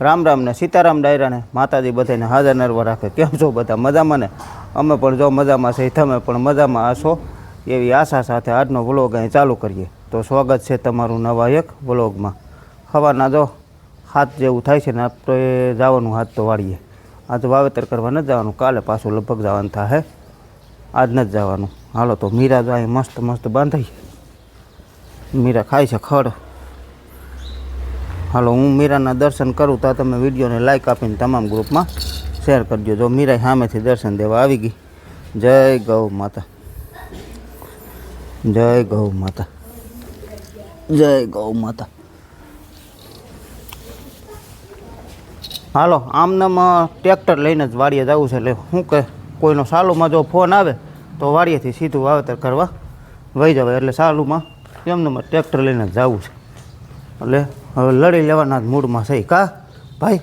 રામ રામ ને સીતારામ ડાયરાને માતાજી બધાને હાજર નરવા રાખે. કેમ છો બધા? મજામાં ને? અમે પણ જો મજામાં છે તમે પણ મજામાં હશો? એવી આશા સાથે આજનો વ્લોગ અહીં ચાલુ કરીએ. તો સ્વાગત છે તમારું નવા એક વ્લોગમાં. સવારના જો હાથ જેવું થાય છે ને આપણે જવાનું હાથ તો વાળીએ. આજે વાવેતર કરવા નથી જવાનું, કાલે પાછું લગભગ જવાનું થાય આજ નથી જવાનું. હાલો તો મીરા જો અહીં મસ્ત મસ્ત બાંધાઈ મીરા ખાય છે ખડ. હાલો, હું મીરાના દર્શન કરું તો તમે વિડીયોને લાઈક આપીને તમામ ગ્રુપમાં શેર કરજો. જો મીરા સામેથી દર્શન દેવા આવી ગઈ, જય ગૌ માતા. જય ગૌ માતા. જય ગૌ માતા. હાલો, આમનામાં ટ્રેક્ટર લઈને જ વાડીએ જવું છે. એટલે શું કે કોઈનો સાલુમાં જો ફોન આવે તો વાડીએથી સીધું વાવેતર કરવા વહી જવાય. એટલે સાલુમાં એમને ટ્રેક્ટર લઈને જવું છે. એટલે હવે લડી લેવાના જ મૂડમાં છે. કા? ભાઈ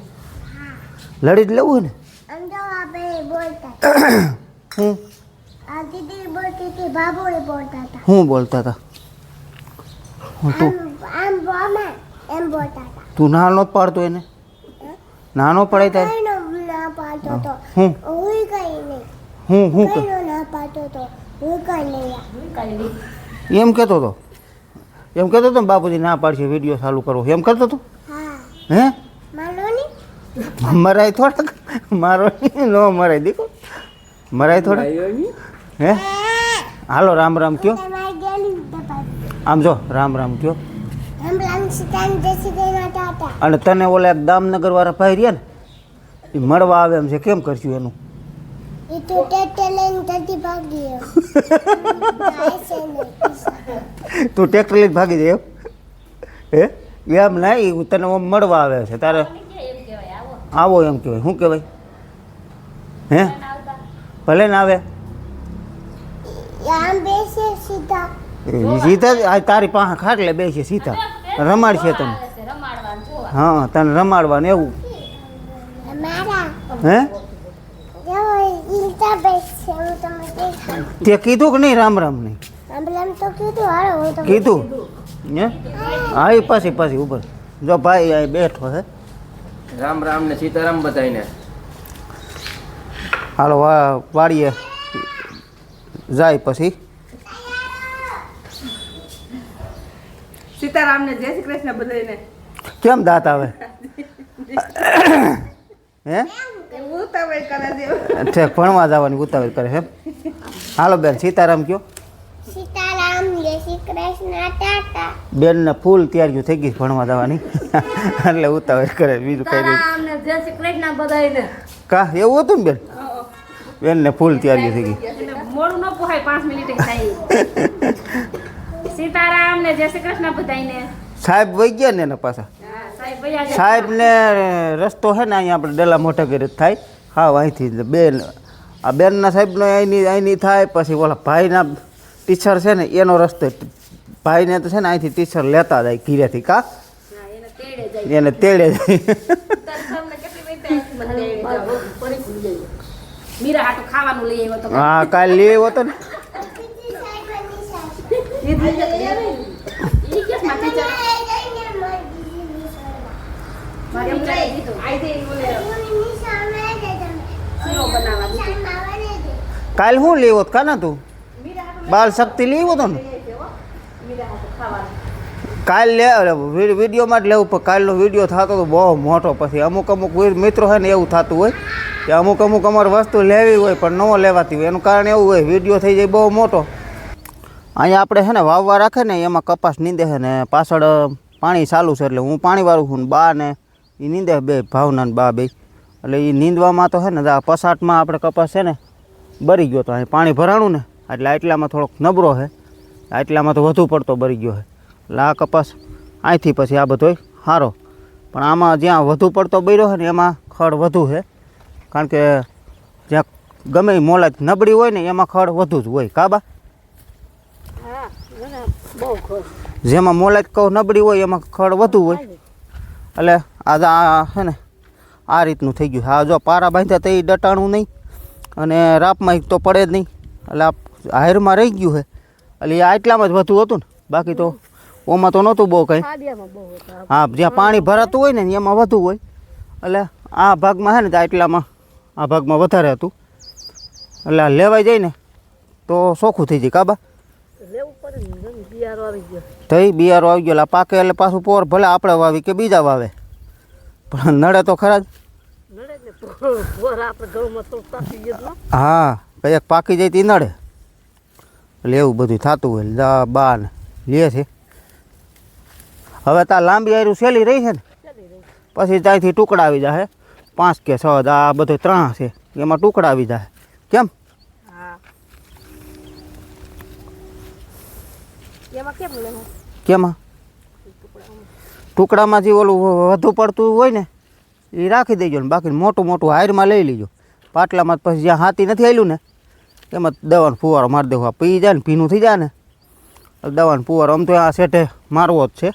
લડી જ લેવું ને? હું બોલતી હતી બાબુએ બોલતા હતા. હું બોલતા હતા? હું તું? આમ આમ બોમે એમ બોલતા હતા. તું નાનો પાડતો એને? નાનો પડાય તારે? કઈનો ના પાડતો તો. હું? હું હું એમ કહેતો હતો એમ કહેતો હતો ને બાપુજી ના પાડશે વીડિયો ચાલુ કરો. એમ કરતો હતો હે. મરાય થોડાક? મારો ન મરાય. દીકો મરાય થોડાક? હે? હાલો રામ રામ કયો. આમ જો રામ રામ કયો. અને તને ઓલા એક દામનગર વાળા ભાઈ રહ્યા ને એ મળવા આવે એમ છે. કેમ કરશું એનું? તો ટ્રેક્ટર લઈને ભાગી જાય એમ? હે? એમ નહીં તને ઓમ મળવા આવે છે. તારે આવો. એમ કહેવાય. શું કહેવાય? હે? ભલે ને આવે. આમ સીધા. જ આ તારી પાસે ખાટલે બેસી સીધા. રમાડશે તને. હા તને રમાડવાનું એવું. મારા. હે જો ઈલતા બેસે હું તમને દેખાડું તે કીધું કે નહીં રામ રામ નહીં? કીધું હું તો હે? હા એ પાછી પાછી ઉપર. જો ભાઈ અહીં બેઠો છે રામ રામ ને સીતારામ બધાને હાલો વા વાડીએ જાય પછી. સીતારામને જય શ્રી કૃષ્ણ બધાને કેમ દાંત આવે? હે? એવું ઉતાવળ કરે છે. ઠેક ભણવા જવાની ઉતાવળ કરે છે. હાલો બેન સીતારામ કયો. સીતારામ જય શ્રી કૃષ્ણ ટાટા. બેનને ફૂલ તૈયારીઓ થઈ ગઈ ભણવા જવાની. એટલે ઉતાવળ કરે બીજું કઈ નહીં. જય શ્રી કૃષ્ણ બધાને કા એવું હતું ને બેન? બેનને ફૂલ તૈયારીઓ થઈ ગઈ. મોડું ન પોહાય પાંચ મિનિટ થાય. સીતારામ ને જય શ્રી કૃષ્ણ બધાને સાહેબ વઈ ગયા ને એના પાછા? સાહેબને રસ્તો છે ને અહીંયા આપણે ડેલા મોટા કરી થાય. હા અહીંથી બેન આ બેનના સાહેબનો અહીંની અહીંની થાય પછી ઓલા ભાઈના ટીચર છે ને એનો રસ્તો ભાઈને તો છે ને અહીંથી ટીચર લેતા જાય ઘીરેથી કા? એને તેડે જાય. હા કાલે લઈ આવ્યો હતો ને. ઈ થઈ જશે. ઈ કેસમાં teacher મારે એમ ચાલે દીધું. આઈ દે ઈ બોલે, શીરો બનાવવા દીધું. કાલે શું લેવો કા ના તું? બાલ શક્તિ લેવો તો ને? હો. કાલ લે વિડીયોમાં જ લેવું પણ કાલનો વીડિયો થતો હતો બહુ મોટો પછી. અમુક અમુક મિત્રો હોય ને એવું થતું હોય કે અમુક અમુક અમારે વસ્તુ લેવી હોય પણ ન લેવાતી હોય. એનું કારણ એવું હોય વીડિયો થઈ જાય બહુ મોટો. અહીંયા આપણે છે ને વાવવા રાખે ને એમાં કપાસ નીંદે છે ને પાછળ પાણી ચાલુ છે એટલે હું પાણીવાળું છું ને બા ને એ નીંદે બે ભાવના બા બે. એટલે એ નીંદવામાં તો છે ને આ પસાટમાં આપણે કપાસ છે ને બરી ગયો તો અહીં પાણી ભરાણું ને એટલે આટલામાં થોડોક નબળો છે આટલામાં તો વધુ પડતો બરી ગયો છે એટલે આ કપાસ અહીંથી પછી આ બધો સારો પણ આમાં જ્યાં વધુ પડતો બર્યો છે ને એમાં ખડ વધુ છે કારણ કે જ્યાં ગમે મોલાજ નબળી હોય ને એમાં ખડ વધુ જ હોય. કાબા જેમાં મોલાજ કહું નબળી હોય એમાં ખડ વધુ હોય. એટલે આ આ છે ને આ રીતનું થઈ ગયું હા જો પારા બાંધ્યા તો એ ડટાણું નહીં અને રાપમાં તો પડે જ નહીં. એટલે આ હાયરમાં રહી ગયું છે. એટલે એ આટલામાં જ વધુ હતું ને. બાકી તો ઓમાં તો નહોતું બહુ કંઈ. હા જ્યાં પાણી ભરાતું હોય ને એમાં વધુ હોય. એટલે આ ભાગમાં છે ને તો આટલામાં આ ભાગમાં વધારે હતું. એટલે આ લેવાઈ જાય ને તો ચોખ્ખું થઈ જાય. કાબા લેવું પડે ને ગમે બિયારો આવી ગયો. થઈ બિયારો આવી ગયો. એટલે પાકે એટલે પાછું પોર ભલે આપણે વાવી કે બીજા વાવે. પણ નડે તો ખરા જ. હા એક પાકી જાય તે નડે. એટલે એવું બધું થતું હોય. દા બા ને લે છે. હવે તા લાંબી આયરું સેલી રહી છે ને. પછી ત્યાંથી ટુકડા આવી જાય પાંચ કે છ આ બધું ત્રણ છે. એમાં ટુકડા આવી જાય કેમ? કેમ ટુકડામાં જે ઓલું વધુ પડતું હોય ને, એ રાખી દેજો ને બાકી મોટું મોટું હાયરમાં લઈ લેજો. પાટલામાં પછી જ્યાં હાથી નથી આવેલું ને, એમાં દવાનો ફુવારો મારી દેવો. પી જાય ને, ભીનું થઈ જાય ને દવાનો ફુવારો આમ તો આ સેઠે મારવો જ છે.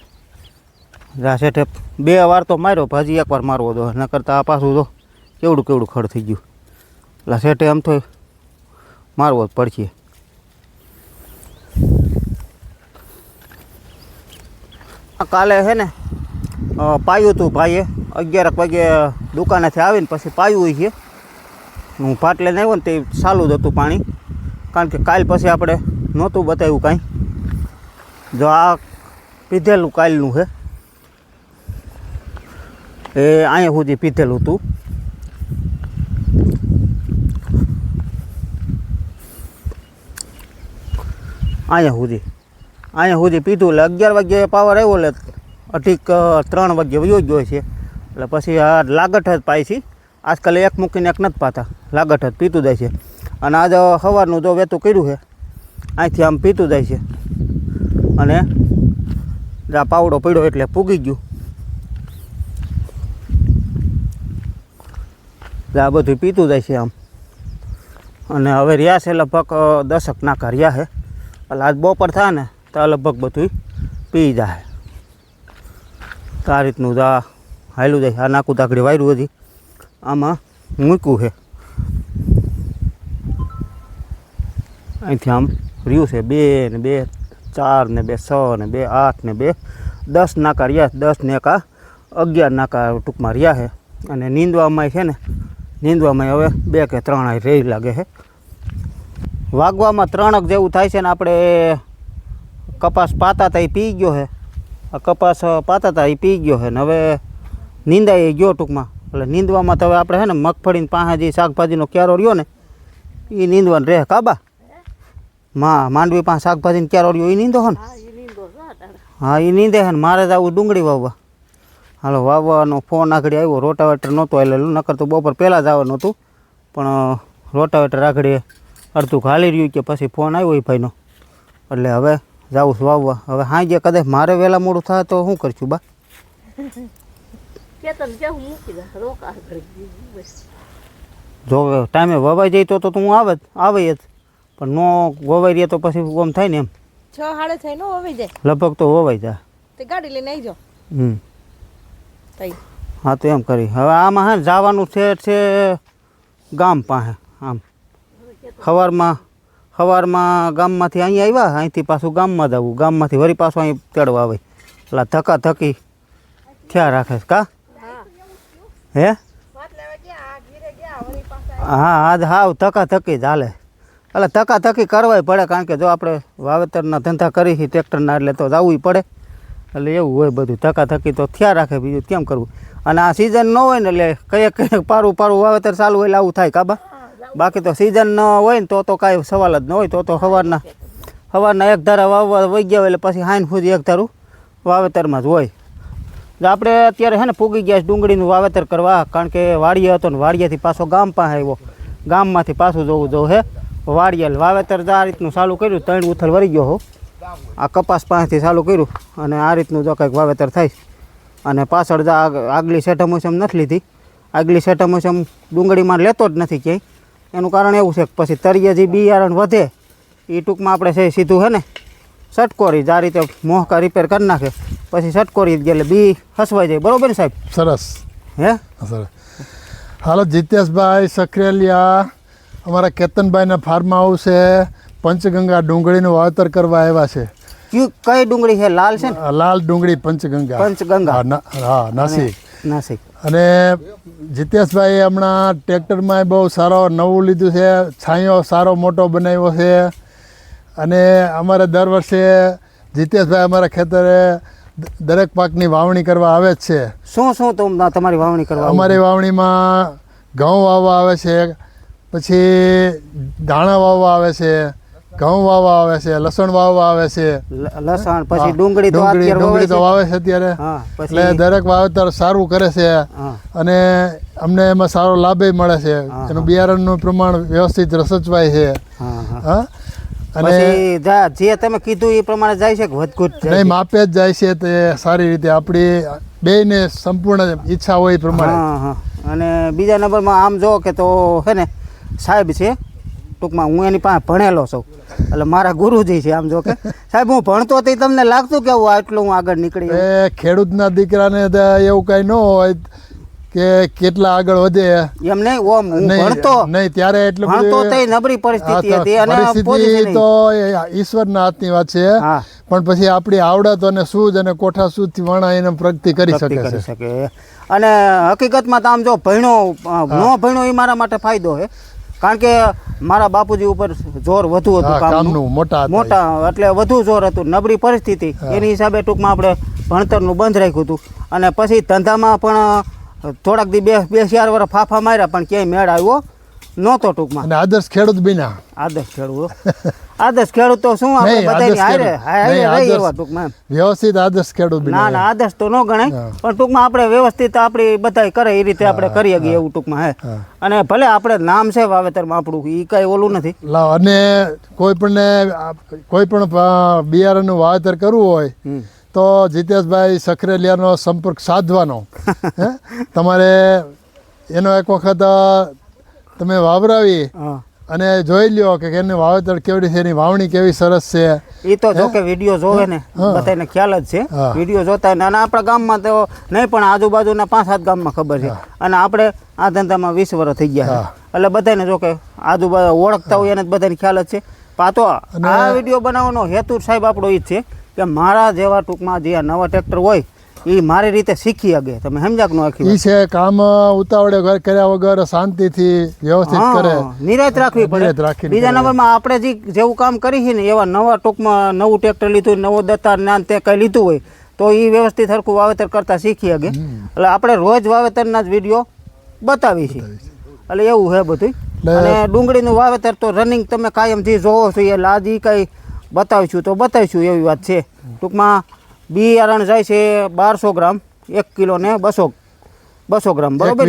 આ સેઠે બે વાર તો માર્યો ભાજી એકવાર મારવો દો. ન કરતા આ પાછું તો કેવડું કેવડું ખડ થઈ ગયું. એટલે સેઠે આમ તો મારવો જ પડશે. કાલે છે ને પાયું હતું ભાઈએ. અગિયારક વાગે દુકાનેથી આવીને પછી પાયું છે. હું પાટ લઈને આવ્યો ને તે ચાલુ જ હતું પાણી. કારણ કે કાલ પછી આપણે નહોતું બતાવ્યું કાંઈ. જો આ પીધેલું કાલનું છે એ અહીંયા સુધી પીધેલું હતું. અહીંયા સુધી. અહીંયા સુધી પીધું એટલે અગિયાર વાગ્યે પાવર આવ્યો એટલે અઢીક ત્રણ વાગ્યે વયો ગયો છે. એટલે પછી આ લાગઠ જ પાય છે. આજકાલ એક મૂકીને એક નથી પાતા. લાગઠ જ પીતું જાય છે. અને આજે સવારનું જો વેતું કર્યું છે, અહીંથી આમ પીતું જાય છે. અને આ પાવડો પડ્યો એટલે પૂગી ગયું. આ બધું પીતું જાય છે આમ. અને હવે રહ્યા છે લગભગ દશક નાકા રહ્યા છે. એટલે આજ બપોર થાય ને તો લગભગ બધું પી જાય. તો આ રીતનું તો આ હાયલું જાય. આ નાકું તાકડી વાયરું હતી આમાં મૂક્યું છે. અહીંથી આમ રહ્યું છે બે ને બે, ચાર ને બે, છ ને બે, આઠ ને બે, દસ નાકા રહ્યા. દસ ને આ અગિયાર નાકા ટૂંકમાં રહ્યા છે. અને નીંદવામાં છે ને, નીંદવામાં હવે બે કે ત્રણ રહી લાગે છે. વાગવામાં ત્રણક જેવું થાય છે ને આપણે કપાસ પાતા હતા એ પી ગયો છે આ કપાસ પાતા હતા એ પી ગયો છે ને હવે નીંદાઈ ગયો ટૂંકમાં. એટલે નીંદવામાં તો હવે આપણે છે ને મગફળીની પાસે જે શાકભાજીનો ક્યારો રહ્યો ને એ નીંદવાનું રહે કાબા માં માંડવી પાસે શાકભાજીનો ક્યારો રહ્યો એ નીંદો હો ને? હા એ નીંદો છે ને મારે જ આવું ડુંગળી વાવવા. હાલો વાવવાનો ફોન આગળ આવ્યો રોટાવેટર નહોતો એટલે નકર તો બપોર પહેલાં જ આવવાનું હતું. પણ રોટાવેટર આગળ અડધું ખાલી રહ્યું કે પછી ફોન આવ્યો એ ભાઈનો. એટલે હવે જાઉં છું વાવવા હવે સાંજે કદાચ મારે વહેલા મોડું થાય તો શું કરશું બા? હું જો ટાઈમે વવાઈ જાય તો તો તું આવે જ આવે જ. પણ નો વવાઈ રહે તો પછી ઓમ થાય ને એમ. છ સાડે છ નો વવાઈ જાય? લગભગ તો વવાઈ જાય. તે ગાડી લઈને આવી જાઓ હમ હા તો એમ કરી. હવે આમાં હે ને જવાનું છે છે ગામ પાસે આમ. સવારમાં સવારમાં ગામમાંથી અહીંયા આવ્યા અહીંથી પાછું ગામમાં જવું. ગામમાંથી વળી પાછું અહીં તેડવા આવે. એટલે ધક્કા ધક્કી થયા રાખે કા? હે. હા? આજ હાવ ધક્કા ધક્કી જ હાલે. એટલે ધક્કા ધક્કી કરવાય પડે કારણ કે જો આપણે વાવેતરના ધંધા કરી છીએ ટ્રેક્ટરના એટલે તો જવું પડે. એટલે એવું હોય બધું. ધક્કા ધક્કી તો થયા રાખે બીજું કેમ કરવું? અને આ સિઝન ન હોય ને એટલે કંઈક કંઈક પારું પારું વાવેતર ચાલુ હોય એટલે આવું થાય કાબા બાકી તો સિઝન ન હોય ને તો તો કાંઈ સવાલ જ ન હોય, તો તો સવારના સવારના એક ધારા વાવવા વહી ગયા હોય એટલે પછી હાઈન સુધી એક ધારું વાવેતરમાં જ હોય. આપણે અત્યારે છે ને પૂગી ગયા ડુંગળીનું વાવેતર કરવા, કારણ કે વાડીએ હતો ને વાડીએથી પાછો ગામ પાસે આવ્યો. ગામમાંથી પાછું જવું જવું હે, વાડીએ વાવેતર આ રીતનું ચાલુ કર્યું, ત્રણ ઉથલ વળી ગયો હો. આ કપાસ પાસેથી ચાલુ કર્યું અને આ રીતનું જો કંઈક વાવેતર થાય. અને પાછળ આગલી સેઠા મોસમ નથી લીધી. આગલી સેઠા મોસમ ડુંગળીમાં લેતો જ નથી ક્યાંય. એનું કારણ એવું છે કે પછી તળિયે જે બિયારણ વધે એ ટૂંકમાં આપણે છે સીધું હે ને સટકોરી જ આ રીતે મોહકા રિપેર કરી નાખે. પછી સટકોરી જ એટલે બી હસવાઈ જાય. બરોબર ને સાહેબ? સરસ. હે? સરસ. હાલો જીતેશભાઈ સખરેલિયા અમારા કેતનભાઈના ફાર્મ હાઉસ છે પંચગંગા ડુંગળીનું વાવેતર કરવા આવ્યા છે. કઈ ડુંગળી છે? લાલ છે ને? લાલ ડુંગળી પંચગંગા. પંચગંગા. હા નાસિક. નાસિક. અને જીતેશભાઈએ હમણાં ટ્રેક્ટરમાં બહુ સારો નવું લીધું છે છાંયો સારો મોટો બનાવ્યો છે. અને અમારે દર વર્ષે જીતેશભાઈ અમારા ખેતરે દરેક પાકની વાવણી કરવા આવે જ છે. શું શું તમ તમારી વાવણી કરવા અમારી વાવણીમાં ઘઉં વાવવા આવે છે પછી દાણા વાવવા આવે છે ઘઉં વાવવા આવે છે લસણ વાવવા આવે છે. લસણ પછી ડુંગળી તો ડુંગળી ડુંગળી તો વાવે છે અત્યારે. એટલે દરેક વાવેતર સારું કરે છે. અને અમને એમાં સારો લાભે મળે છે. એનું બિયારણનું પ્રમાણ વ્યવસ્થિત રસચવાય છે. હા અને જે તમે કીધું એ પ્રમાણે જાય છે કે નહીં માપે જ જાય છે તે સારી રીતે. આપણી બેયને સંપૂર્ણ ઈચ્છા હોય એ પ્રમાણે. અને બીજા નંબરમાં આમ જો કે તો હે ને સાહેબ છે. ટૂંકમાં હું એની પાસે ભણેલો છું. એટલે મારા ગુરુજી છે આમ જો કે. સાહેબ હું ભણતો તો તમને લાગતું કે હું આટલું હું આગળ નીકળી એ ખેડૂતના દીકરાને એવું કાંઈ ન હોય કે કેટલા આગળ વધે. એમ નહીં ઓમ હું ભણતો. નહીં ત્યારે એટલું ભણતો તે નબળી પરિસ્થિતિ હતી અને પરિસ્થિતિ તો ઈશ્વરના હાથની વાત છે. પણ પછી આપણી આવડત અને સૂઝ અને કોઠા સૂઝથી વણા એને પ્રગતિ કરી શકે. છે અને હકીકતમાં તો આમ જો ભણ્યો ન ભણ્યો એ મારા માટે ફાયદો છે. કારણ કે મારા બાપુજી ઉપર જોર વધુ હતું કામનું. મોટા મોટા એટલે વધુ જોર હતું. નબળી પરિસ્થિતિ. એની હિસાબે ટૂંકમાં આપણે ભણતરનું બંધ રાખ્યું હતું. અને પછી ધંધામાં પણ થોડાક દી બે બે ચાર વર્ષ ફાફા માર્યા પણ ક્યાંય મેળ આવ્યો નહોતો ટૂંકમાં. અને આદર્શ ખેડૂત બિના આદર્શ ખેડૂત આદર્શ ખેડૂત તો શું આપણે બધાની હારે હારે રહી એવા ટૂંકમાં વ્યવસ્થિત આદર્શ ખેડૂત ના બિના ના આદર્શ તો ન ગણાય. પણ ટૂંકમાં આપણે વ્યવસ્થિત આપણી બધાય કરે એ રીતે આપણે કરીએ છીએ એવું ટૂંકમાં હે. અને ભલે આપણે નામ છે વાવેતરમાં આપણું એ કાંઈ ઓલું નથી. લાવ અને કોઈ પણ કોઈ પણ બિયારણ બિયારણનું વાવેતર કરવું હોય તો જીતેશભાઈ સખરેલિયાનો સંપર્ક સાધવાનો તમારે એનો એક વખત તમે વાવરાવી હા. અને જોઈ લ્યો કે એને વાવેતર કેવડી છે એની વાવણી કેવી સરસ છે. એ તો જો કે વીડિયો જોવે ને. બધાને ખ્યાલ જ છે. વીડિયો જોતા અને આપણા ગામમાં તો નહીં પણ આજુબાજુના પાંચ સાત ગામમાં ખબર છે. અને આપણે આ ધંધામાં વીસ વર્ષ થઈ ગયા એટલે બધાને જો કે આજુબાજુ ઓળખતા હોય એને બધાને ખ્યાલ જ છે. પાતો આ વીડિયો બનાવવાનો હેતુ સાહેબ આપણો એ જ છે કે મારા જેવા ટૂંકમાં જે નવા ટ્રેક્ટર હોય એ મારી રીતે શીખી શકે. તમે સમજાક નો આખી છે કામ ઉતાવળે ઘર કર્યા વગર શાંતિથી વ્યવસ્થિત કરે. નિરાત રાખવી પડે. રાખીને બીજા. નંબરમાં આપણે જે જેવું કામ કરી છે ને એવા નવા ટૂંકમાં નવું ટ્રેક્ટર લીધું નવો દત્તાર નાન તે કંઈ લીધું હોય તો એ વ્યવસ્થિત સરખું વાવેતર કરતા શીખી શકે. એટલે આપણે રોજ વાવેતરના જ વીડિયો બતાવી છે એટલે એવું છે બધું અને ડુંગળીનું વાવેતર તો રનિંગ તમે કાયમથી જોવો છો એટલે આજે કંઈ બતાવીશું તો બતાવીશું એવી વાત છે. ટૂંકમાં બિયારણ જાય છે બારસો ગ્રામ એક કિલો ને બસો બસો ગ્રામ બરાબર?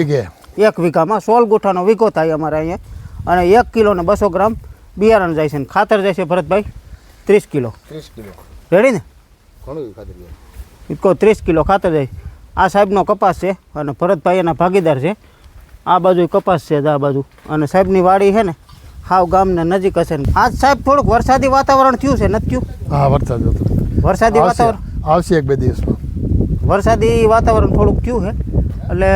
એક વીઘામાં સોળ ગુઠાનો વીઘો થાય અમારે અહીંયા. અને એક કિલો ને બસો ગ્રામ બિયારણ જાય છે ને ખાતર જાય છે ભરતભાઈ ત્રીસ કિલો. ત્રીસ કિલો. રેડી ને? ઘણું ખાતર ત્રીસ કિલો ખાતર જાય. આ સાહેબનો કપાસ છે અને ભરતભાઈ એના ભાગીદાર છે. આ બાજુ કપાસ છે આ બાજુ. અને સાહેબની વાડી છે ને હાવ ગામને નજીક હશે ને. આજ સાહેબ થોડુંક વરસાદી વાતાવરણ થયું છે નથી થયું? હા વરસાદ વરસાદી વાતાવરણ? આવશે એક બે દિવસમાં. વરસાદી વાતાવરણ થોડુંક થયું છે એટલે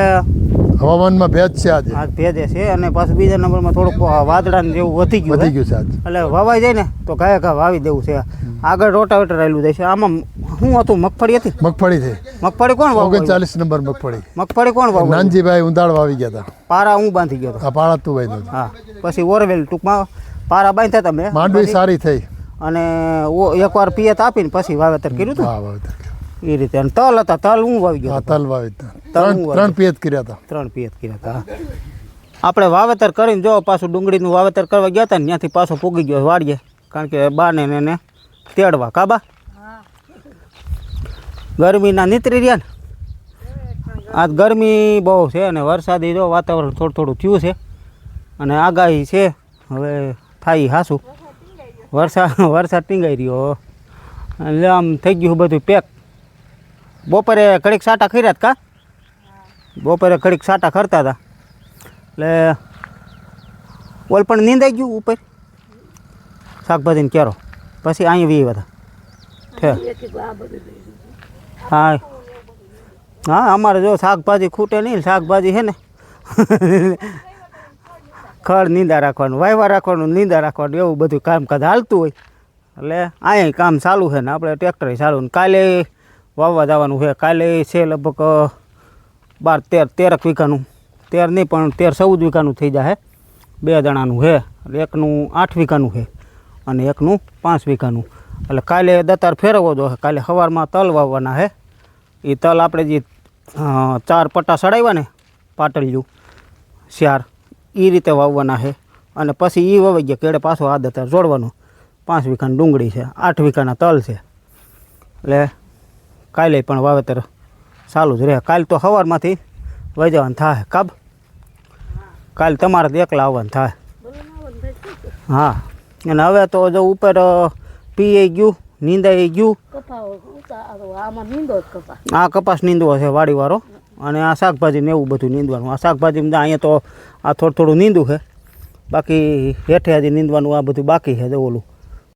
હવામાનમાં ભેજ છે આજે. હા ભેજે છે અને પાછું બીજા નંબરમાં થોડુંક વાદળા જેવું વધી ગયું વધી ગયું છે આજે. એટલે વાવાઈ જાય ને તો ઘાય ઘા વાવી દેવું છે. આગળ રોટાવેટર આવેલું જાય છે. આમાં શું હતું મગફળી હતી? મગફળી થઈ મગફળી કોણ વાવ ઓગણચાલીસ નંબર મગફળી. મગફળી કોણ વાવ નાનજીભાઈ ઉંદાળ વાવી ગયા હતા. પારા હું બાંધી ગયો હતો. પારા તું ભાઈ હા પછી ઓરવેલ ટૂંકમાં પારા બાંધ્યા તમે. માંડવી સારી થઈ. અને ઓ- એકવાર પિયત આપીને પછી વાવેતર કર્યું હતું વાવેતર એ રીતે. અને તલ હતા તલ હું વાવી ગયો તલ વાવી ત્રણ ત્રણ પિયત કર્યા હતા ત્રણ પિયત કર્યા હતા આપણે વાવેતર કરીને જો પાછું ડુંગળીનું વાવેતર કરવા ગયા હતા ને ત્યાંથી પાછો પૂગી ગયો વાડીએ. કારણ કે બાને ને એને તેડવા. કાબા ગરમીના નીતરી રહ્યા ને? આજ ગરમી બહુ છે અને વરસાદી જો વાતાવરણ થોડું થોડું થયું છે. અને આગાહી છે. હવે થાય હાસું. વરસાદ વરસાદ ટીંગાઈ રહ્યો. એટલે આમ થઈ ગયું બધું પેક. બપોરે ઘડીક સાટા ખર્યા કા? બપોરે ઘડીક સાટા ખરતા હતા એટલે ઓલ પણ નીંદાઈ ગયું ઉપર. શાકભાજીને કેરો પછી અહીં વી બધા હા હા, અમારે જો શાકભાજી ખૂટે નહીં, શાકભાજી છે ને. ખડ નીંદા રાખવાનું, વાયવા રાખવાનું, નીંદા રાખવાનું, એવું બધું કામકાજ હાલતું હોય. એટલે અહીંયા કામ ચાલુ છે ને, આપણે ટ્રેક્ટરે ચાલુ ને. કાલે વાવવા જવાનું છે. કાલે છે લગભગ બાર, તેર, તેરક વીઘાનું. તેર નહીં, પણ તેર, ચૌદ વીઘાનું થઈ જાય બે જણાનું છે. એકનું આઠ વીઘાનું છે. અને એકનું પાંચ વીઘાનું. એટલે કાલે દતાર ફેરવવો જો કાલે સવારમાં તલ વાવવાના છે. એ તલ આપણે જે ચાર પટ્ટા સડાવ્યા ને પાટલિયું ચાર એ રીતે વાવવાના છે. અને પછી એ વવાઈ ગયા કેળે પાછો આ જોડવાનું. પાંચ વીઘાની ડુંગળી છે આઠ વીઘાના તલ છે. એટલે કાલે પણ વાવેતર ચાલુ જ રહે. કાલે તો સવારમાંથી વહી જવાનું થાય કાબ? કાલે તમારે એકલા આવવાનું થાય. હા અને હવે તો જો ઉપર પીએ ગયું નીંદાઈ ગયું. હા નીંદો કપાસ નીંદવો છે વાડીવાળો. અને આ શાકભાજીને એવું બધું નીંદવાનું. આ શાકભાજી અહીંયા તો આ થોડું થોડું નીંદું છે. બાકી હેઠે હજી નીંદવાનું આ બધું બાકી છે ઓલું.